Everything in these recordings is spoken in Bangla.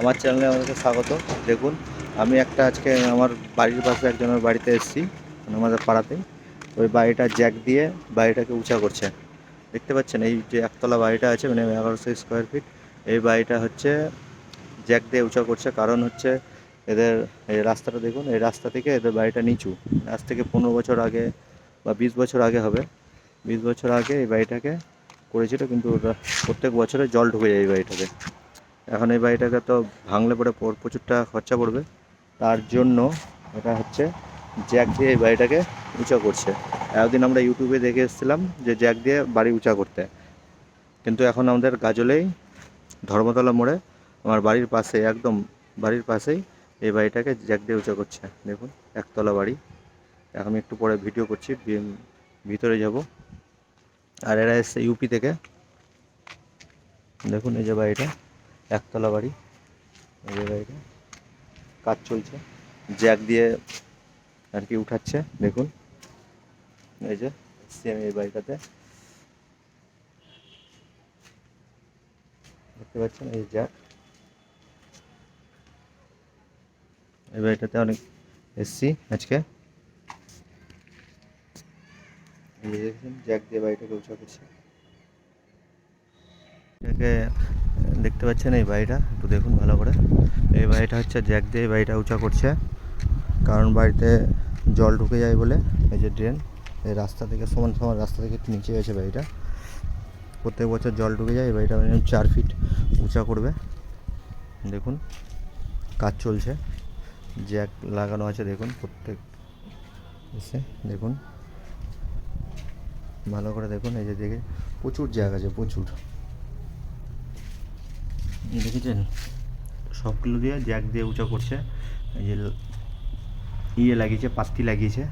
আমার চ্যানেলে আমাকে স্বাগত। দেখুন, আমি একটা আজকে আমার বাড়ির পাশে একজনের বাড়িতে এসেছি আমাদের পাড়াতেই। ওই বাড়িটা জ্যাক দিয়ে বাড়িটাকে উঁচা করছে। দেখতে পাচ্ছেন, এই যে একতলা বাড়িটা আছে মানে এগারোশো স্কোয়ার ফিট এই বাড়িটা হচ্ছে জ্যাক দিয়ে উঁচা করছে। কারণ হচ্ছে এদের, এই রাস্তাটা দেখুন, এই রাস্তা থেকে এদের বাড়িটা নিচু। আজ থেকে পনেরো বছর আগে বা বিশ বছর আগে হবে। বিশ বছর আগে এই বাড়িটাকে করেছিল, কিন্তু প্রত্যেক বছরে জল ঢুকে যায় এই বাড়িটাতে। এখন এই বাড়িটাকে তো ভাঙলে পরে পর- প্রচুর টাকা খরচা পড়বে। তার জন্য এটা হচ্ছে জ্যাক দিয়ে এই বাড়িটাকে উঁচা করছে। একদিন আমরা ইউটিউবে দেখে এসেছিলাম যে জ্যাক দিয়ে বাড়ি উঁচা করতে। কিন্তু এখন আমাদের গাজলেই ধর্মতলা মোড়ে আমার বাড়ির পাশে, একদম বাড়ির পাশেই এই বাড়িটাকে জ্যাক দিয়ে উঁচা করছে। দেখুন, একতলা বাড়ি। এখন আমি একটু পরে ভিডিও করছি ভিতরে যাব। আর এরা এসছে ইউপি থেকে। দেখুন এই যে বাড়িটা। একতলা বাড়ি। এই বাড়িটা। কাজ চলছে। জ্যাক দিয়ে আর কি উঠাচ্ছে, দেখুন। এই যে আমি এই বাড়িটাতে। দেখতে পাচ্ছেন, এই জ্যাক। এই বাড়িটাতে অনেক এসছি আজকে। দেখছেন, জ্যাক দিয়ে বাড়িটাকে উঁচা করছে। দেখতে পাচ্ছেন এই বাড়িটা, একটু দেখুন ভালো করে। এই বাড়িটা হচ্ছে জ্যাক দিয়ে এই বাড়িটা উঁচা করছে, কারণ বাড়িতে জল ঢুকে যায় বলে, এই যে ড্রেন, এই রাস্তা থেকে সমান সমান রাস্তা থেকে একটু নিচে গেছে বাড়িটা। প্রত্যেক বছর জল ঢুকে যায়, এই বাড়িটা মিনিমাম চার ফিট উঁচা করবে। দেখুন, কাজ চলছে। জ্যাক লাগানো আছে, দেখুন, প্রত্যেক এসে, দেখুন। ভালো করে দেখুন, এই যে দেখে, প্রচুর জ্যাক আছে, প্রচুর। দেখেছেন? সবগুলো দিয়ে জ্যাক দিয়ে উঁচা করছে। এই যে ইয়ে লাগিয়েছে, পাত্তি লাগিয়েছে।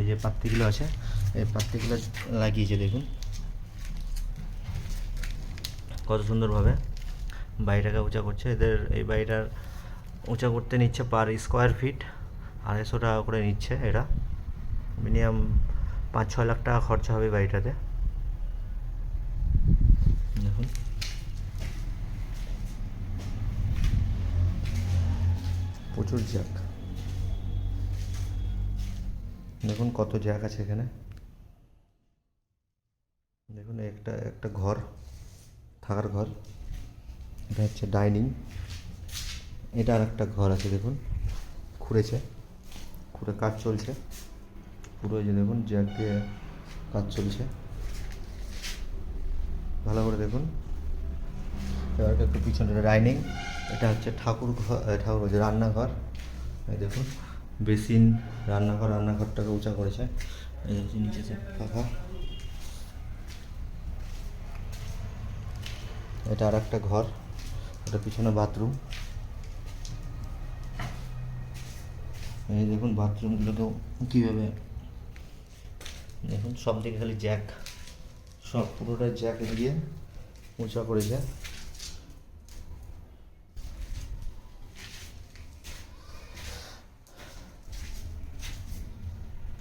এই যে পাত্তিগুলো আছে, এই পাত্তিগুলো লাগিয়েছে দেখুন। কত সুন্দরভাবে বাড়িটাকে উঁচা করছে। এদের এই বাড়িটার উঁচা করতে নিচ্ছে পার স্কোয়ার ফিট। আড়াইশো টাকা করে নিচ্ছে এরা। মিনিমাম পাঁচ ছ লাখ টাকা খরচা হবে বাড়িটাতে। দেখুন। প্রচুর জ্যাক। দেখুন কত জ্যাক আছে এখানে। দেখুন একটা একটা ঘর, থাকার ঘর। এটা হচ্ছে ডাইনিং। এটা আর একটা ঘর আছে, দেখুন। খুঁড়েছে, খুঁড়ে কাজ চলছে। পুরো যে দেখুন জ্যাক দিয়ে কাজ চলছে। ভালো করে দেখুন। এবার একটু পিছনে ডাইনিং। এটা হচ্ছে ঠাকুর ঘর ঠাকুর বলছে রান্নাঘর। দেখুন, বেসিন, রান্নাঘর, রান্নাঘরটাকে উঁচা করেছে। এই হচ্ছে নিচে ফাঁকা। এটা আর একটা ঘর, এটা পিছনে বাথরুম। এই দেখুন বাথরুমগুলোকেও কীভাবে, দেখুন, সব দিকে খালি জ্যাক। সব পুরোটা জ্যাক দিয়ে উঁচা করেছে।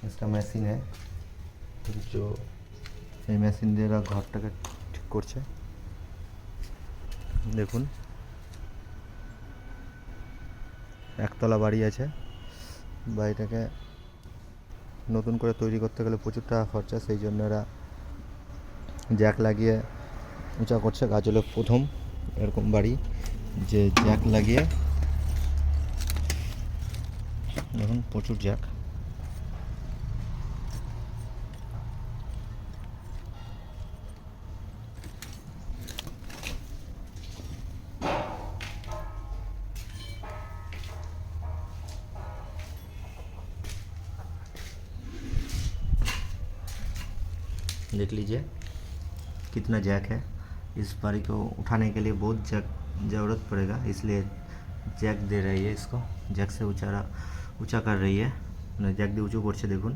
इसका मशीन है जो এই মেশিন দিয়ে এরা ঘরটাকে ঠিক করছে দেখুন একতলা বাড়ি আছে বাড়িটাকে নতুন করে তৈরি করতে গেলে প্রচুর টাকা খরচা সেই জন্য এরা জ্যাক লাগিয়ে উঁচা করছে গাজলের প্রথম এরকম বাড়ি যে জ্যাক লাগিয়ে দেখুন প্রচুর জ্যাক देख लीजिए कितना जैक है इस बारी को उठाने के लिए बहुत जैक ज़रूरत पड़ेगा इसलिए জ্যাক দে रही है इसको জ্যাক से উঁচারা উঁচা कर रही है মানে জ্যাক দিয়ে উঁচু করছে দেখুন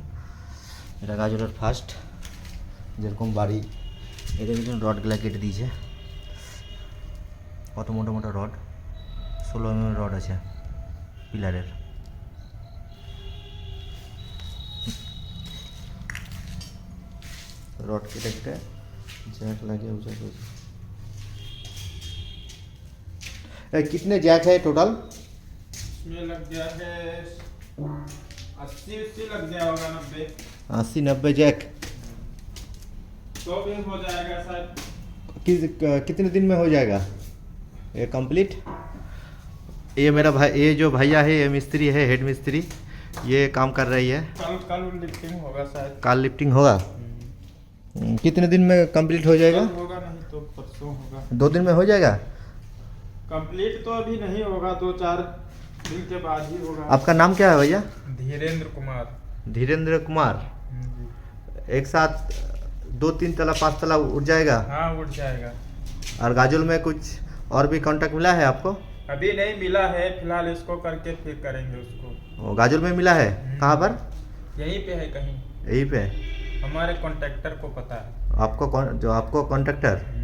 এটা গাজরের ফার্স্ট যেরকম বাড়ি এটা দেখুন রডগুলা কেটে দিয়েছে কত মোটা মোটা রড ষোলো এম রড আছে পিলারের রড কেটে কেটে জ্যাক লাগিয়ে উঁচা করেছে ए, कितने जैक है टोटल इसमें लग गया है अस्सी अस्सी लग गया होगा नब्बे अस्सी नब्बे जैक तो भी हो जाएगा शायद किस कितने दिन में हो जाएगा ये कंप्लीट ये मेरा भाई ये जो भैया है ये मिस्त्री है हेड मिस्त्री ये काम कर रही है कल कल लिफ्टिंग होगा शायद काल लिफ्टिंग होगा हम्म, कितने दिन में कंप्लीट हो जाएगा? होगा नहीं तो परसों होगा। दो दिन में हो जाएगा? कंप्लीट तो अभी नहीं होगा दो चार दिन के बाद ही होगा। आपका नाम क्या है भैया? धीरेन्द्र कुमार। धीरेन्द्र कुमार। एक साथ दो तीन तला पाँच तला उठ जाएगा? हाँ उठ जाएगा। और गाजुल में कुछ और भी कांटेक्ट मिला है आपको? अभी नहीं मिला है फ़िलहाल इसको करके फिर करेंगे उसको। गाजुल में मिला है? कहाँ पर? यहीं पे है कहीं। यहीं पे। हमारे कॉन्ट्रैक्टर को पता है। आपको कौन जो आपको कॉन्ट्रैक्टर?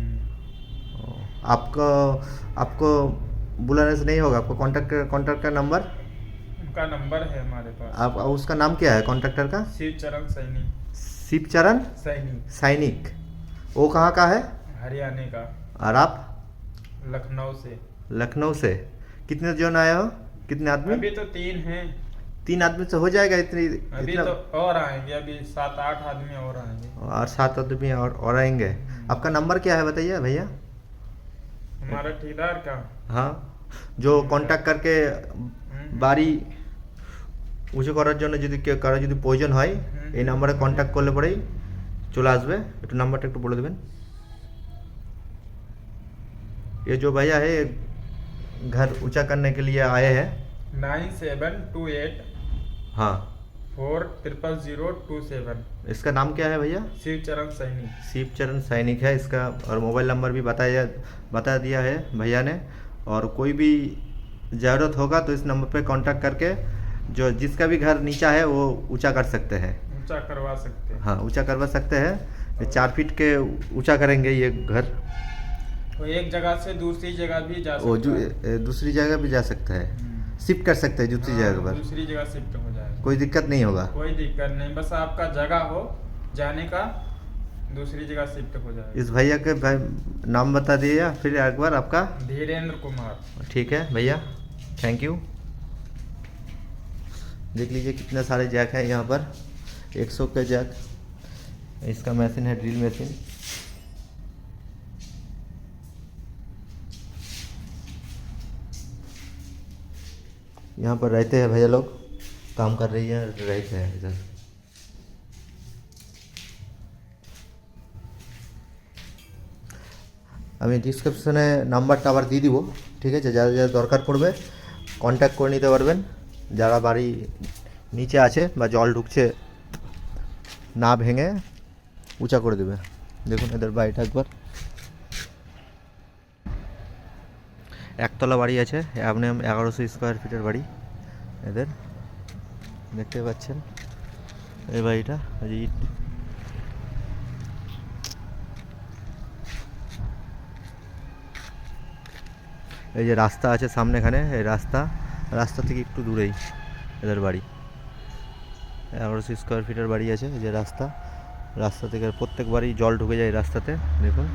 आपको आपको बुलाने से नहीं होगा? आपको कॉन्ट्रैक्टर कॉन्ट्रैक्टर नंबर? उनका नंबर है हमारे पास। आप उसका नाम क्या है कॉन्ट्रैक्टर का? शिव चरण सैनी। शिवचरण सैनी। सैनिक। वो कहाँ का है? हरियाणा का। और आप? लखनऊ से। लखनऊ से। कितने जन आए हो? कितने आदमी? अभी तो तीन हैं। तीन आदमी से हो जाएगा इतनी अभी इतना तो और आएंगे अभी सात आठ आदमी और आएंगे और सात आदमी और, और आएंगे आपका नंबर क्या है बताइए भैया हमारा ठेकेदार का হ্যাঁ जो কন্ট্যাক্ট করকে বাড়ি উঁচু করার জন্য যদি কেউ কারো যদি প্রয়োজন হয় হুম। এই নাম্বারে কন্ট্যাক্ট করলে পরেই চলে আসবে একটু নাম্বারটা একটু বলে দেবেন ये जो भैया है ये घर ऊंचा करने के लिए आए हैं नाइन सेवन टू एट हाँ। Four triple zero two seven. इसका नाम क्या है भैया? शिव चरण सैनिक शिव चरण सैनिक है इसका और मोबाइल नंबर भी बताया बता दिया है भैया ने। और कोई भी ज़रूरत होगा तो इस नंबर पे कांटेक्ट करके जो जिसका भी घर नीचा है वो ऊँचा कर सकते हैं। ऊँचा करवा सकते हैं। हाँ ऊँचा करवा सकते हैं। चार फीट के ऊँचा करेंगे ये घर। वो एक जगह से दूसरी जगह भी जा सकता है। दूसरी जगह भी जा सकता है। हम्म। शिफ्ट कर सकते हैं दूसरी जगह हाँ, पर। दूसरी जगह शिफ्ट हो जाएगा। कोई दिक्कत नहीं होगा। कोई दिक्कत नहीं बस आपका जगह हो जाने का दूसरी जगह शिफ्ट हो जाएगा। इस भैया के भाई नाम बता दिए फिर एक बार आपका? धीरेन्द्र कुमार। ठीक है भैया थैंक यू देख लीजिए कितने सारे जैक हैं यहाँ पर। 100 के जैक इसका मशीन है ड्रिल मशीन यहाँ पर रहते हैं भैया लोग। काम कर रही है रहते हैं इधर আমি ডিসক্রিপশনে নাম্বারটা আবার দিয়ে দিব ঠিক আছে যারা যারা দরকার পড়বে কন্ট্যাক্ট করে নিতে পারবেন যারা বাড়ি নিচে আছে বা জল ঢুকছে না ভেঙে উঁচা করে দেবে দেখুন এদের বাড়িটা একবার একতলা বাড়ি আছে আপনি এগারোশো স্কোয়ার ফিটের বাড়ি এদের দেখতে পাচ্ছেন? এই বাড়িটা ইট। এই যে রাস্তা আছে সামনে এখানে এই রাস্তা রাস্তা থেকে একটু দূরেই এদের বাড়ি। এগারোশো স্কোয়ার ফিটের বাড়ি আছে, এই যে রাস্তা। রাস্তা থেকে প্রত্যেক বাড়ি জল ঢুকে যায় রাস্তাতে, দেখুন।